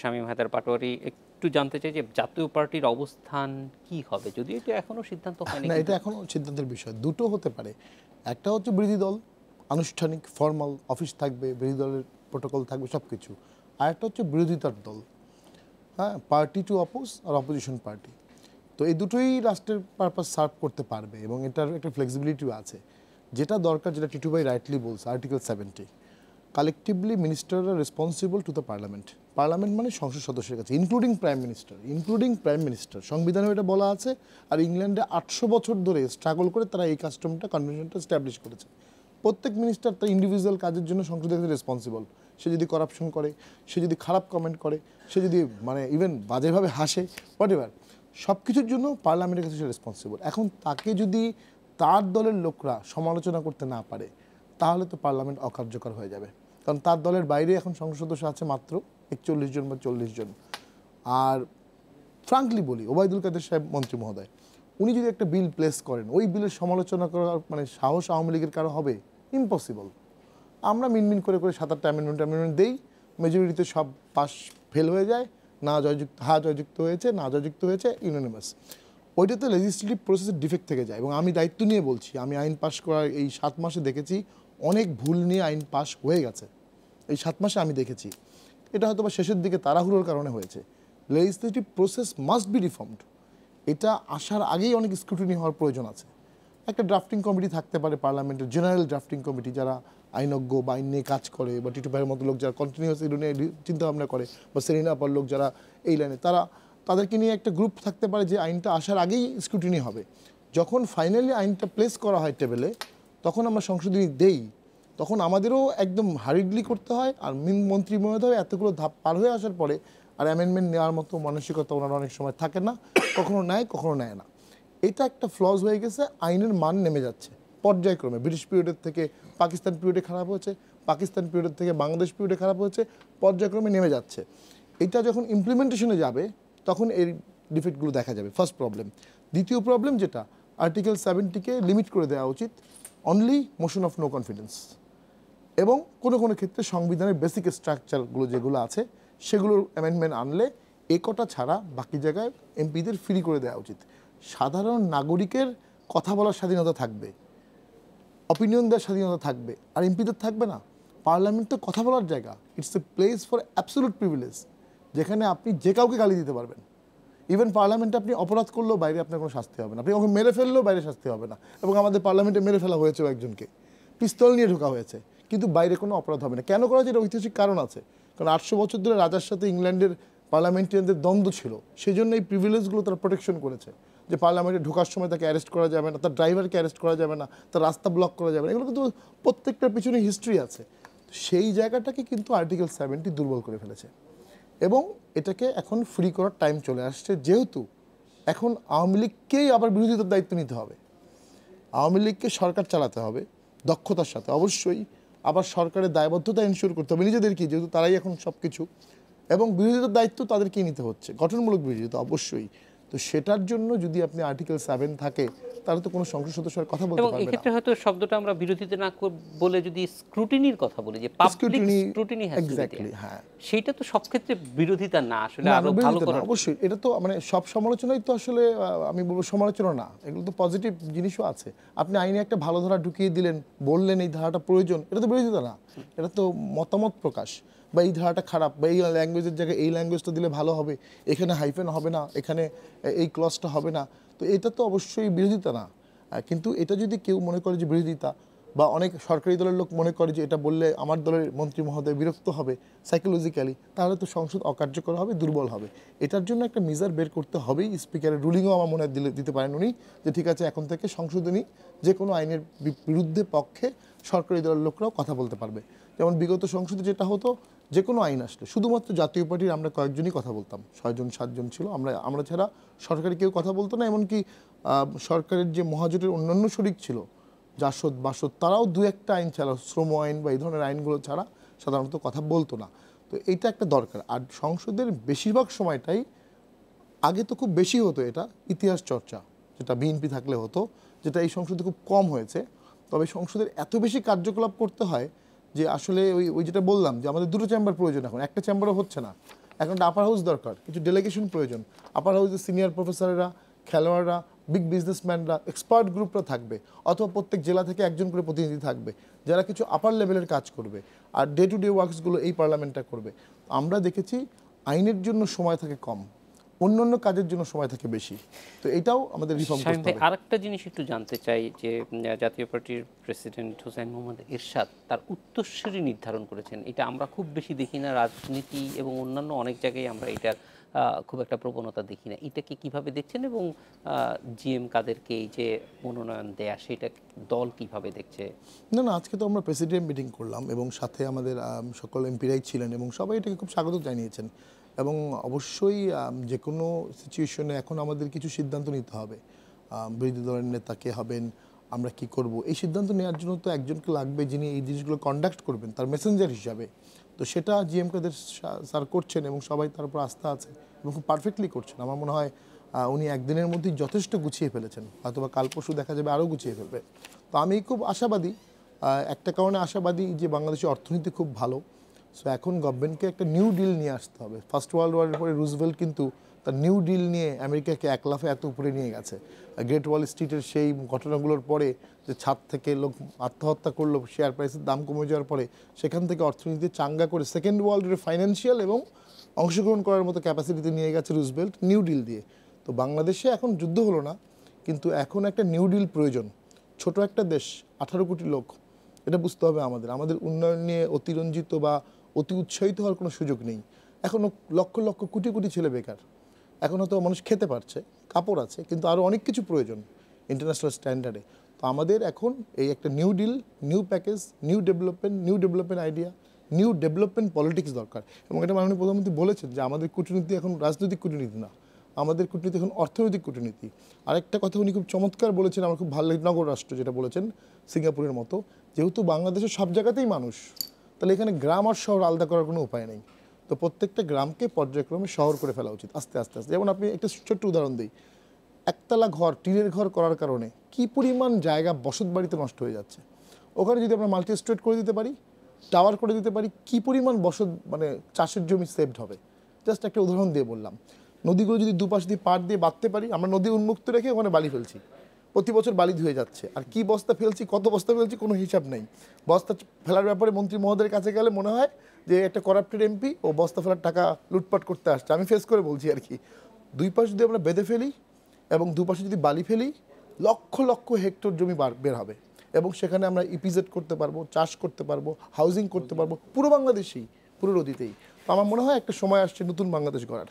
শামীম হায়দার পাটোয়ারি একটু জানতে চাই যে জাতীয় পার্টির অবস্থান কি হবে? যদি এটা এখনও সিদ্ধান্ত হয়নি না এটা এখনও সিদ্ধান্তের বিষয়। দুটো হতে পারে। একটা হচ্ছে বিরোধী দল আনুষ্ঠানিক ফর্মাল অফিস থাকবে বিরোধী দলের প্রোটোকল থাকবে সব কিছু আর একটা হচ্ছে বিরোধিতার দল। হ্যাঁ পার্টি টু অপোজ আর অপোজিশন পার্টি তো এই দুটোই রাষ্ট্রের পারপাস সার্ভ করতে পারবে এবং এটার একটা ফ্লেক্সিবিলিটিও আছে। যেটা দরকার যেটা টিটু ভাই রাইটলি বলছে article seventy collectively মিনিস্টাররা responsible to the parliament parliament মানে সংসদ সদস্যের কাছে including prime minister including prime minister সংবিধানে এটা বলা আছে, আর ইংল্যান্ডে আটশো বছর ধরে স্ট্রাগল করে তারা এই কাস্টমটা কনভেনশনটা স্ট্যাবলিশ করেছে। প্রত্যেক মিনিস্টার তার ইন্ডিভিজুয়াল কাজের জন্য সংসদের কাছে রেসপন্সিবল সে যদি করাপশন করে, সে যদি খারাপ কমেন্ট করে, সে যদি মানে ইভেন বাজেভাবে হাসে হোয়াট এভার সব কিছুর জন্য পার্লামেন্টের কাছে সে রেসপন্সিবল এখন তাকে যদি তার দলের লোকরা সমালোচনা করতে না পারে, তাহলে তো পার্লামেন্ট অকার্যকর হয়ে যাবে। কারণ তার দলের বাইরে এখন সংসদ সদস্য আছে মাত্র একচল্লিশ জন বা চল্লিশ জন। আর ফ্রাঙ্কলি বলি, ওবায়দুল কাদের সাহেব মন্ত্রী মহোদয়, উনি যদি একটা বিল প্লেস করেন, ওই বিলের সমালোচনা করার মানে সাহস আওয়ামী লীগের কারও হবে? ইম্পসিবল আমরা মিনমিন করে করে সাত আটটা অ্যামেন্ডমেন্ট অ্যামেন্ডমেন্ট দেই মেজরিটিতে সব পাস ফেল হয়ে যায়, না জয়যুক্ত, হা জয়যুক্ত হয়েছে, না জয়যুক্ত হয়েছে ইউনানিমাস ওইটাতে লেজিসলেটিভ প্রসেসের ডিফেক্ট থেকে যায় এবং আমি দায়িত্ব নিয়ে বলছি, আমি আইন পাস করার এই সাত মাসে দেখেছি, অনেক ভুল নিয়ে আইন পাস হয়ে গেছে। এই সাত মাসে আমি দেখেছি। এটা হয়তো বা শেষের দিকে তাড়াহুড়োর কারণে হয়েছে। Legislative process must be reformed এটা আসার আগেই অনেক স্ক্রুটিনি হওয়ার প্রয়োজন আছে। একটা ড্রাফটিং কমিটি থাকতে পারে পার্লামেন্টের জেনারেল ড্রাফটিং কমিটি যারা আইনজ্ঞ বা আইন নিয়ে কাজ করে বা টিটু ভাইয়ের মতো লোক যারা কন্টিনিউয়াস এগুলো নিয়ে চিন্তা ভাবনা করে বা সেরিনা আপার লোক যারা এই লাইনে তারা তাদেরকে নিয়ে একটা গ্রুপ থাকতে পারে যে আইনটা আসার আগেই স্ক্রুটিনি হবে। যখন ফাইনালি আইনটা প্লেস করা হয় টেবিলে তখন আমরা সংশোধনী দেই তখন আমাদেরও একদম হারিডলি করতে হয় আর মিন মন্ত্রী মহোদয় এতগুলো ধাপ পার হয়ে আসার পরে আর অ্যামেন্ডমেন্ট নেওয়ার মতো মানসিকতা ওনার অনেক সময় থাকে না, কখনো নেয় কখনো নেয় না। এটা একটা ফ্লজ হয়ে গেছে, আইনের মান নেমে যাচ্ছে পর্যায়ক্রমে। ব্রিটিশ পিরিয়ডের থেকে পাকিস্তান পিরিয়ডে খারাপ হয়েছে পাকিস্তান পিরিয়ডের থেকে বাংলাদেশ পিরিয়ডে খারাপ হয়েছে, পর্যায়ক্রমে নেমে যাচ্ছে। এটা যখন ইমপ্লিমেন্টেশনে যাবে, তখন এই ডিফেক্টগুলো দেখা যাবে ফার্স্ট প্রবলেম দ্বিতীয় প্রবলেম যেটা আর্টিকেল সেভেন্টিকে লিমিট করে দেওয়া উচিত only motion of no confidence এবং কোনো কোনো ক্ষেত্রে সংবিধানের বেসিক স্ট্রাকচারগুলো যেগুলো আছে, সেগুলোর অ্যামেন্ডমেন্ট আনলে একটা ছাড়া বাকি জায়গায় এমপিদের ফ্রি করে দেওয়া উচিত। সাধারণ নাগরিকের কথা বলার স্বাধীনতা থাকবে অপিনিয়ন দেওয়ার স্বাধীনতা থাকবে, আর এমপিদের থাকবে না। পার্লামেন্ট তো কথা বলার জায়গা। It's a place for absolute privilege যেখানে আপনি যে কাউকে গালি দিতে পারবেন। ইভেন পার্লামেন্টে আপনি অপরাধ করলেও বাইরে আপনার কোনো শাস্তি হবে না। আপনি ওকে মেরে ফেললেও বাইরে শাস্তি হবে না। এবং আমাদের পার্লামেন্টে মেরে ফেলা হয়েছে একজনকে। পিস্তল নিয়ে ঢোকা হয়েছে। কিন্তু বাইরে কোনো অপরাধ হবে না। কেন করা হয়েছে এটা ঐতিহাসিক কারণ আছে। কারণ আটশো বছর ধরে রাজার সাথে ইংল্যান্ডের পার্লামেন্টারিয়ানদের দ্বন্দ্ব ছিল। সেই জন্য এই প্রিভিলেজগুলো তারা প্রোটেকশন করেছে। যে পার্লামেন্টে ঢোকার সময় তাকে অ্যারেস্ট করা যাবে না, তার ড্রাইভারকে অ্যারেস্ট করা যাবে না, তার রাস্তা ব্লক করা যাবে না। এগুলো কিন্তু প্রত্যেকটার পিছনে হিস্ট্রি আছে। সেই জায়গাটাকে কিন্তু আর্টিকেল সেভেন্টি দুর্বল করে ফেলেছে। এবং এটাকে এখন ফ্রি করার টাইম চলে আসছে। যেহেতু এখন আওয়ামী লীগকেই আবার বিরোধিতার দায়িত্ব নিতে হবে। আওয়ামী লীগকে সরকার চালাতে হবে দক্ষতার সাথে। অবশ্যই আবার সরকারের দায়বদ্ধতা ইনশিওর করতে হবে। নিজেদেরকে যেহেতু তারাই এখন সব কিছু এবং বিরোধিতার দায়িত্ব তাদেরকেই নিতে হচ্ছে? গঠনমূলক বিরোধিতা, অবশ্যই। তো সেটার জন্য যদি আপনি আর্টিকেল সেভেন থাকে তাহলে তো কোনো সংসদ সদস্য আর কথা বলতে পারবে না। এক্ষেত্রে হয়তো শব্দটা আমরা বিরোধিতা না বলে যদি স্ক্রুটিনির কথা বলি যে পাবলিক স্ক্রুটিনি exactly, হ্যাঁ। সেইটা তো সব ক্ষেত্রে বিরোধিতা না আসলে আরও ভালো করার। অবশ্যই। এটা তো মানে সব সমালোচনাই তো আসলে আমি বলব সমালোচনা না। এগুলো তো পজিটিভ জিনিসও আছে। আপনি আইনে একটা ভালো ধারা ঢুকিয়ে দিলেন বললেন এই ধারাটা প্রয়োজন এটা তো বিরোধিতা না। এটা তো মতামত প্রকাশ। বা এই ধারাটা খারাপ বা এই ল্যাঙ্গুয়েজের জায়গায় এই ল্যাঙ্গুয়েজটা দিলে ভালো হবে এখানে হাইফেন হবে না এখানে এই ক্লসটা হবে না। তো এটা তো অবশ্যই বিরোধিতা না। কিন্তু এটা যদি কেউ মনে করে যে বিরোধিতা বা অনেক সরকারি দলের লোক মনে করে যে এটা বললে আমার দলের মন্ত্রী মহোদয় বিরক্ত হবে সাইকোলজিক্যালি তাহলে তো সংসদ অকার্যকর হবে, দুর্বল হবে। এটার জন্য একটা মেজার বের করতে হবেই। স্পিকারের রুলিংও আমার মনে দিলে, দিতে পারেন উনি যে ঠিক আছে, এখন থেকে সংশোধনী যে কোনো আইনের বিরুদ্ধে পক্ষে সরকারি দলের লোকরাও কথা বলতে পারবে। যেমন বিগত সংসদে যেটা হতো যে কোনো আইন আসলে। শুধুমাত্র জাতীয় পার্টির আমরা কয়েকজনই কথা বলতাম। ছয়জন, সাতজন ছিল। আমরা আমরা ছাড়া সরকারি কেউ কথা বলতো না। এমনকি সরকারের যে মহাজোটের অন্যান্য শরিক ছিল, জাসদ, বাসদ, তারাও দু একটা আইন ছাড়া, শ্রম আইন বা এই ধরনের আইনগুলো ছাড়া সাধারণত কথা বলতো না। তো এইটা একটা দরকার। আর সংসদের বেশিরভাগ সময়টাই আগে তো খুব বেশি হতো এটা, ইতিহাস চর্চা, যেটা বিএনপি থাকলে হতো, যেটা এই সংসদে খুব কম হয়েছে। তবে সংসদের এত বেশি কার্যকলাপ করতে হয় যে আসলে ওই ওই যেটা বললাম যে আমাদের দুটো চেম্বার প্রয়োজন এখন। একটা চেম্বারও হচ্ছে না। এখন আপার হাউস দরকার, কিছু ডেলিগেশন প্রয়োজন। আপার হাউসে সিনিয়র প্রফেসররা খেলোয়াড়রা বিগ বিজনেসম্যানরা এক্সপার্ট গ্রুপরা থাকবে। অথবা প্রত্যেক জেলা থেকে একজন করে প্রতিনিধি থাকবে, যারা কিছু আপার লেভেলের কাজ করবে। আর ডে টু ডে ওয়ার্কসগুলো এই পার্লামেন্টটা করবে। আমরা দেখেছি আইনের জন্য সময় থাকে কম। অন্য অন্য কাজের জন্য সময় থাকে বেশি। তো এটাও আমাদের রিফর্ম করতে হবে। আরেকটা জিনিস একটু জানতে চাই যে জাতীয় পার্টির প্রেসিডেন্ট হোসেন মোহাম্মদ এরশাদ তার উত্তরসূরি নির্ধারণ করেছেন। এটা আমরা খুব বেশি দেখি না রাজনীতি এবং অন্যান্য অনেক জায়গায় আমরা এটার খুব একটা প্রবণতা দেখি না। এটাকে কীভাবে দেখছেন এবং জিএম কাদেরকে এই যে মনোনয়ন দেয়া সেটা দল কীভাবে দেখছে? না না আজকে তো আমরা প্রেসিডেন্ট মিটিং করলাম এবং সাথে আমাদের সকল এমপিরাই ছিলেন এবং সবাই এটাকে খুব স্বাগত জানিয়েছেন। এবং অবশ্যই যে কোনো সিচুয়েশনে এখন আমাদের কিছু সিদ্ধান্ত নিতে হবে। বিরোধী দলের নেতা কে হবেন, আমরা কি করব? এই সিদ্ধান্ত নেওয়ার জন্য তো একজনকে লাগবে যিনি এই জিনিসগুলো কন্ডাক্ট করবেন, তার মেসেঞ্জার হিসাবে। তো সেটা জিএম কাদের স্যার করছেন এবং সবাই তার উপর আস্থা আছে এবং খুব পারফেক্টলি করছেন। আমার মনে হয় উনি একদিনের মধ্যেই যথেষ্ট গুছিয়ে ফেলেছেন। হয়তোবা কাল পরশু দেখা যাবে আরও গুছিয়ে ফেলবে। তো আমি খুব আশাবাদী একটা কারণে আশাবাদী যে বাংলাদেশের অর্থনীতি খুব ভালো। সো এখন গভর্নমেন্টকে একটা নিউ ডিল নিয়ে আসতে হবে। ফার্স্ট ওয়ার্ল্ড ওয়ারের পরে রুজভেল্ট কিন্তু তার নিউ ডিল নিয়ে আমেরিকাকে এক লাফে এত উপরে নিয়ে গেছে। গ্রেট ওয়াল স্ট্রিটের সেই ঘটনাগুলোর পরে যে ছাদ থেকে লোক আত্মহত্যা করল শেয়ার প্রাইসের দাম কমে যাওয়ার পরে সেখান থেকে অর্থনীতি চাঙ্গা করে সেকেন্ড ওয়ার্ল্ডের ফাইন্যান্সিয়াল এবং অংশগ্রহণ করার মতো ক্যাপাসিটিতে নিয়ে গেছে রুজবেল্ট নিউ ডিল দিয়ে। তো বাংলাদেশে এখন যুদ্ধ হলো না, কিন্তু এখন একটা নিউ ডিল প্রয়োজন। ছোট একটা দেশ, আঠারো কোটি লোক, এটা বুঝতে হবে আমাদের। আমাদের উন্নয়ন নিয়ে অতিরঞ্জিত বা অতি উৎসাহিত হওয়ার কোনো সুযোগ নেই। এখনও লক্ষ লক্ষ কোটি কোটি ছেলে বেকার। এখন হয়তো মানুষ খেতে পারছে, কাপড় আছে, কিন্তু আরও অনেক কিছু প্রয়োজন ইন্টারন্যাশনাল স্ট্যান্ডার্ডে তো আমাদের এখন এই একটা new deal new package new development new development idea new development politics দরকার। এবং এটা মাননীয় প্রধানমন্ত্রী বলেছেন যে আমাদের কূটনীতি এখন রাজনৈতিক কূটনীতি না, আমাদের কূটনীতি এখন অর্থনৈতিক কূটনীতি। আরেকটা কথা উনি খুব চমৎকার বলেছেন, আমার খুব ভালো লাগে নগর রাষ্ট্র যেটা বলেছেন, সিঙ্গাপুরের মতো। যেহেতু বাংলাদেশের সব জায়গাতেই মানুষ তাহলে এখানে গ্রাম আর শহর আলাদা করার কোনো উপায় নেই। তো প্রত্যেকটা গ্রামকে পর্যায়ক্রমে শহর করে ফেলা উচিত, আস্তে আস্তে আস্তে। যেমন আপনি একটা ছোট্ট উদাহরণ দিই। একতলা ঘর, টিনের ঘর করার কারণে কি পরিমাণ জায়গা বসত বাড়িতে নষ্ট হয়ে যাচ্ছে? ওখানে যদি আমরা মাল্টি স্ট্রেট করে দিতে পারি টাওয়ার করে দিতে পারি, কি পরিমাণ বসত মানে চাষের জমি সেভড হবে? জাস্ট একটা উদাহরণ দিয়ে বললাম। নদীগুলো যদি দুপাশ দিয়ে পাড় দিয়ে বাঁধতে পারি, আমরা নদী উন্মুক্ত রেখে ওখানে বালি ফেলছি। প্রতি বছর বালি ধুয়ে যাচ্ছে। আর কি বস্তা ফেলছি, কত বস্তা ফেলছি কোনো হিসাব নেই। বস্তা ফেলার ব্যাপারে মন্ত্রী মহোদয়ের কাছে গেলে মনে হয় যে একটা করাপ্টেড এমপি ও বস্তা ফেলার টাকা লুটপাট করতে আসছে। আমি ফেস করে বলছি আর কি। দুই পাশ যদি আমরা বেঁধে ফেলি এবং দুপাশে যদি বালি ফেলি, লক্ষ লক্ষ হেক্টর জমি বার- হবে। এবং সেখানে আমরা ইপিজেড করতে পারব, চাষ করতে পারব হাউজিং করতে পারব, পুরো বাংলাদেশেই, পুরো নদীতেই। তো আমার মনে হয় একটা সময় আসছে নতুন বাংলাদেশ গড়ার।